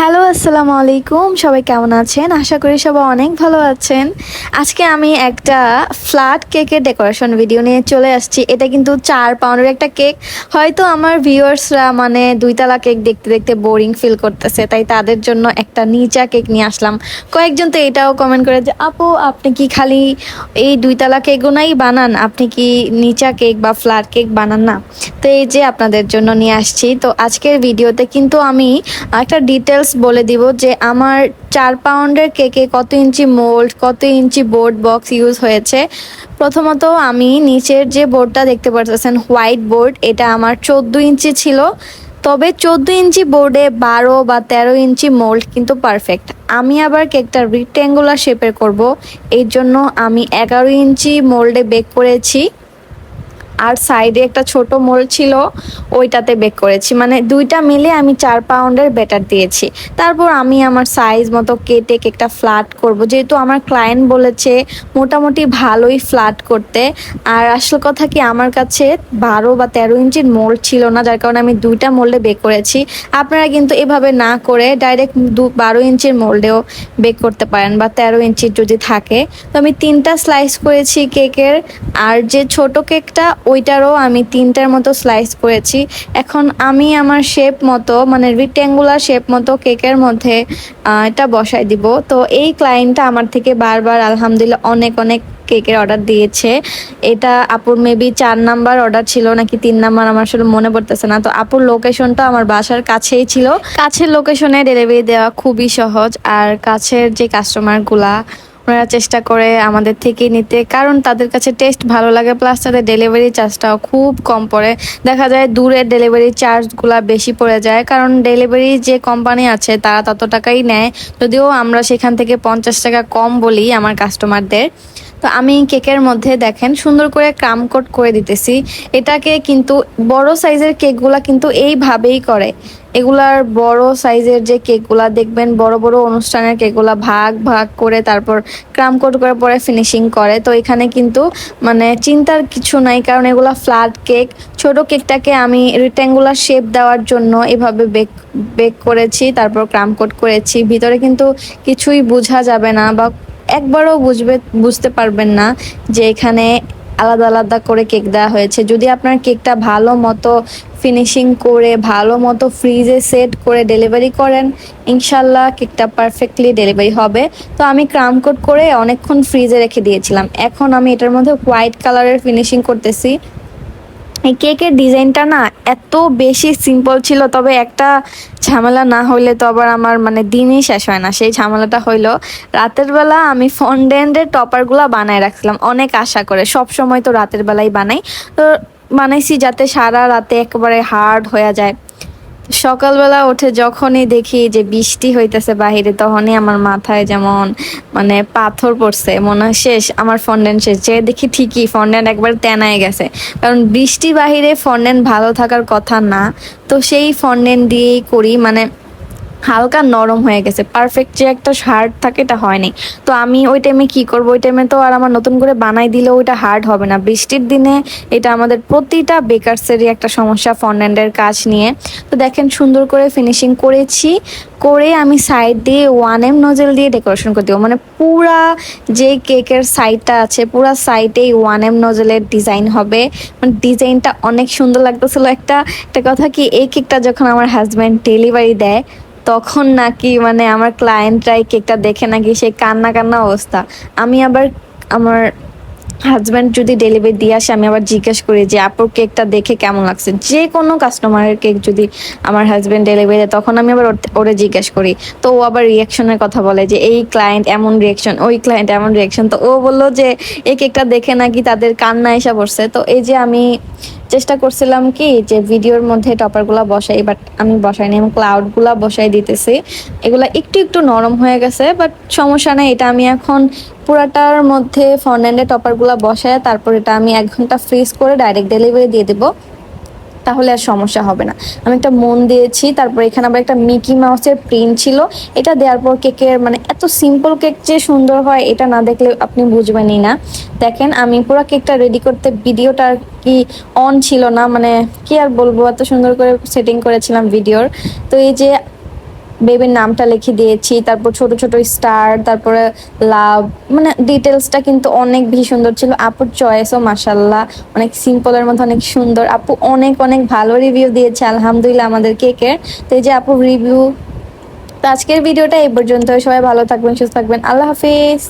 Hello, আসসালামু আলাইকুম। সবাই কেমন আছেন? আশা করি সবাই অনেক ভালো আছেন। আজকে আমি একটা ফ্ল্যাট কেকের ডেকোরেশন ভিডিও নিয়ে চলে আসছি। এটা কিন্তু চার পাউন্ডের একটা কেক হয়তো আমার ভিউয়ার্সরা মানে দুইতলা কেক দেখতে দেখতে বোরিং ফিল করতেছে, তাই তাদের জন্য একটা নিচা কেক নিয়ে আসলাম। কয়েকজন তো এটাও কমেন্ট করে যে, আপু, আপনি কি খালি এই দুইতলা কেকগুলোই বানান? আপনি কি নিচা কেক বা ফ্ল্যাট কেক বানান না? তো এই যে আপনাদের জন্য নিয়ে আসছি। তো আজকের ভিডিওতে কিন্তু আমি একটা ডিটেলস বলে দিব যে আমার চার পাউন্ডের কেকে কত ইঞ্চি মোল্ড, কত ইঞ্চি বোর্ড বক্স ইউজ হয়েছে। প্রথমত আমি নিচের যে বোর্ডটা দেখতে পাচ্ছেন হোয়াইট বোর্ড এটা আমার চোদ্দ ইঞ্চি ছিল। তবে চোদ্দ ইঞ্চি বোর্ডে বারো বা তেরো ইঞ্চি মোল্ড কিন্তু পারফেক্ট আমি আবার কেকটা রিক্ট্যাঙ্গুলার শেপের করব। এর জন্য আমি এগারো ইঞ্চি মোল্ডে বেক করেছি। আর সাইডে একটা ছোট মোল ছিল, ওইটাতে বেক করেছি। মানে দুইটা মিলে আমি চার পাউন্ডের বেটার দিয়েছি। তারপর আমি আমার সাইজ মতো কেটে কেকটা ফ্ল্যাট করব। যেহেতু আমার ক্লায়েন্ট বলেছে, মোটামুটি ভালোই ফ্ল্যাট করতে। আর আসল কথা কি, আমার কাছে বারো বা তেরো ইঞ্চির মোল্ড ছিল না, যার কারণে আমি দুইটা মোল্ডে বেক করেছি। আপনারা কিন্তু এভাবে না করে ডাইরেক্ট দু, বারো ইঞ্চির মোল্ডেও বেক করতে পারেন বা তেরো ইঞ্চির যদি থাকে। তো আমি তিনটা স্লাইস করেছি কেকের আর যে ছোট কেকটা ওইটারও আমি তিনটার মতো স্লাইস করেছি। এখন আমি আমার শেপ মতো মানে রিক্ট্যাঙ্গুলার শেপ মতো কেকের মধ্যে এটা বসাই দিব। তো এই ক্লায়েন্টটা আমার থেকে বারবার আলহামদুলিল্লাহ অনেক অনেক কেকের অর্ডার দিয়েছে। এটা আপুর মেবি চার নাম্বার অর্ডার ছিল, নাকি তিন নাম্বার আমার আসলে মনে পড়তেছে না। তো আপুর লোকেশনটা আমার বাসার কাছেই ছিল। কাছের লোকেশনে ডেলিভারি দেওয়া খুবই সহজ। আর কাছের যে কাস্টমারগুলা ওনারা চেষ্টা করে আমাদের থেকে নিতে, কারণ তাদের কাছে টেস্ট ভালো লাগে প্লাস তাদের ডেলিভারি চার্জটাও খুব কম পড়ে। দেখা যায় দূরের ডেলিভারি চার্জগুলা বেশি পড়ে যায়, কারণ ডেলিভারি যে কোম্পানি আছে, তারা তত টাকাই নেয়। যদিও আমরা সেখান থেকে পঞ্চাশ টাকা কম বলি আমার কাস্টমারদের তো আমি কেকের মধ্যে দেখেন সুন্দর করে ক্রাম কোট করে দিতেছি। এটাকে কিন্তু বড় সাইজের কেকগুলা কিন্তু এইভাবেই করে। এগুলার বড় সাইজের যে কেকগুলা দেখবেন, বড় বড় অনুষ্ঠানের কেকগুলা ভাগ ভাগ করে তারপর ক্রাম কোট করে পরে ফিনিশিং করে। তো এখানে কিন্তু মানে চিন্তার কিছু নাই, কারণ এগুলা ফ্ল্যাট কেক। ছোট কেকটাকে আমি রিক্ট্যাঙ্গুলার শেপ দেওয়ার জন্য এভাবে বেক বেক করেছি, তারপর ক্রাম কোট করেছি। ভিতরে কিন্তু কিছুই বোঝা যাবে না বা একবারও বুঝবে, বুঝতে পারবেন না যে এখানে আলাদা আলাদা করে কেক দেওয়া হয়েছে। যদি আপনার কেকটা ভালো মতো ফিনিশিং করে, ভালো মতো ফ্রিজে সেট করে ডেলিভারি করেন, ইনশাল্লাহ কেকটা পারফেক্টলি ডেলিভারি হবে। তো আমি ক্রাম কোট করে অনেকক্ষণ ফ্রিজে রেখে দিয়েছিলাম। এখন আমি এটার মধ্যে হোয়াইট কালারের ফিনিশিং করতেছি। কেকের ডিজাইনটা না এত বেশি সিম্পল ছিল, তবে একটা ঝামেলা না হইলে তো আবার আমার মানে দিনই শেষ হয় না। সেই ঝামেলাটা হইল, রাতের বেলা আমি ফন্ডেন্ডের টপারগুলো বানায় রাখছিলাম, অনেক আশা করে। সব সময় তো রাতের বেলাই বানাই। তো বানাইছি যাতে সারা রাতে একবারে হার্ড হয়ে যায়। সকালবেলা উঠে যখনই দেখি যে বৃষ্টি হইতেছে বাহিরে, তখনই আমার মাথায় যেমন মানে পাথর পড়ছে, মনে হয় শেষ, আমার ফন্ডেন্ট শেষ। যে দেখি ঠিকই ফন্ডেন্ট একবার তেনায় গেছে। কারণ বৃষ্টি বাহিরে ফন্ডেন্ট ভালো থাকার কথা না, তো সেই ফন্ডেন্ট দিয়েই করি মানে হালকা নরম হয়ে গেছে পারফেক্ট যে একটা হার্ড থাকে এটা হয়নি তো আমি ওই টাইমে কি করব? ওই টাইমে তো আর আমার নতুন করে বানাই দিলেও ওইটা হার্ড হবে না। বৃষ্টির দিনে এটা আমাদের প্রতিটা বেকারসেরই একটা সমস্যা ফন্ডেন্টের কাজ নিয়ে। তো দেখেন সুন্দর করে ফিনিশিং করেছি, করে আমি সাইড দিয়ে ওয়ান এম নজেল দিয়ে ডেকোরেশন করে দেবো। মানে পুরা যে কেকের সাইডটা আছে, পুরা সাইডেই ওয়ান এম নজেলের ডিজাইন হবে। মানে ডিজাইনটা অনেক সুন্দর লাগতেছিল। একটা একটা কথা কি, এই কেকটা যখন আমার হাজব্যান্ড ডেলিভারি দেয় তখন নাকি মানে আমার ক্লায়েন্টরাই কেকটা দেখে নাকি সে কান্না কান্না অবস্থা। আমি আবার আমার হাজব্যান্ড যদি ডেলিভারি দিয়ে আসে, আমি আবার জিজ্ঞেস করি যে আপুর কেকটা দেখে কেমন লাগছে? যে কোনো কাস্টমারের কেক যদি আমার হাজব্যান্ড ডেলিভারি দেয়, তখন আমি আবার ওর- ওরে জিজ্ঞেস করি। তো ও আবার রিয়াকশনের কথা বলে যে, এই ক্লায়েন্ট এমন রিয়াকশন ওই ক্লায়েন্ট এমন রিয়াকশন তো ও বলল যে, এই কেকটা দেখে নাকি তাদের কান্না এসে পড়ছে। তো এই যে আমি চেষ্টা করছিলাম কি যে ভিডিওর মধ্যে টপারগুলা বসাই বাট আমি বসাইনি এবং ক্লাউডগুলা বসাই দিতেছি। এগুলা একটু একটু নরম হয়ে গেছে বাট সমস্যা নাই, এটা আমি এখন পুরাটার মধ্যে ফ্রন্ট এন্ডে টপারগুলা বসাই তারপর এটা আমি এক ঘণ্টা ফ্রিজ করে ডাইরেক্ট ডেলিভারি দিয়ে দেবো। তাহলে আর সমস্যা হবে না। আমি একটা মন দিয়েছি, তারপর এখানে আবার একটা মিকি মাউসের প্রিন্ট ছিল। এটা দেওয়ার পর কেকের মানে এত সিম্পল কেক যে সুন্দর হয়, এটা না দেখলে আপনি বুঝবেনই না। দেখেন, আমি পুরো কেকটা রেডি করতে ভিডিওটা কি অন ছিল না মানে কি আর বলব, এত সুন্দর করে সেটিং করেছিলাম ভিডিওর তো এই যে বেবির নামটা লিখে দিয়েছি, তারপর ছোট ছোট স্টার তারপরে লাভ মানে ডিটেলসটা কিন্তু অনেক বেশি সুন্দর ছিল। আপুর চয়েসও মাসাল্লাহ অনেক সিম্পলের মধ্যে অনেক সুন্দর। আপু অনেক অনেক ভালো রিভিউ দিয়েছে, আলহামদুলিল্লাহ আমাদের কেকের তো এই যে আপুর রিভিউ তো আজকের ভিডিওটা এই পর্যন্ত সবাই ভালো থাকবেন, সুস্থ থাকবেন। আল্লাহ হাফিজ।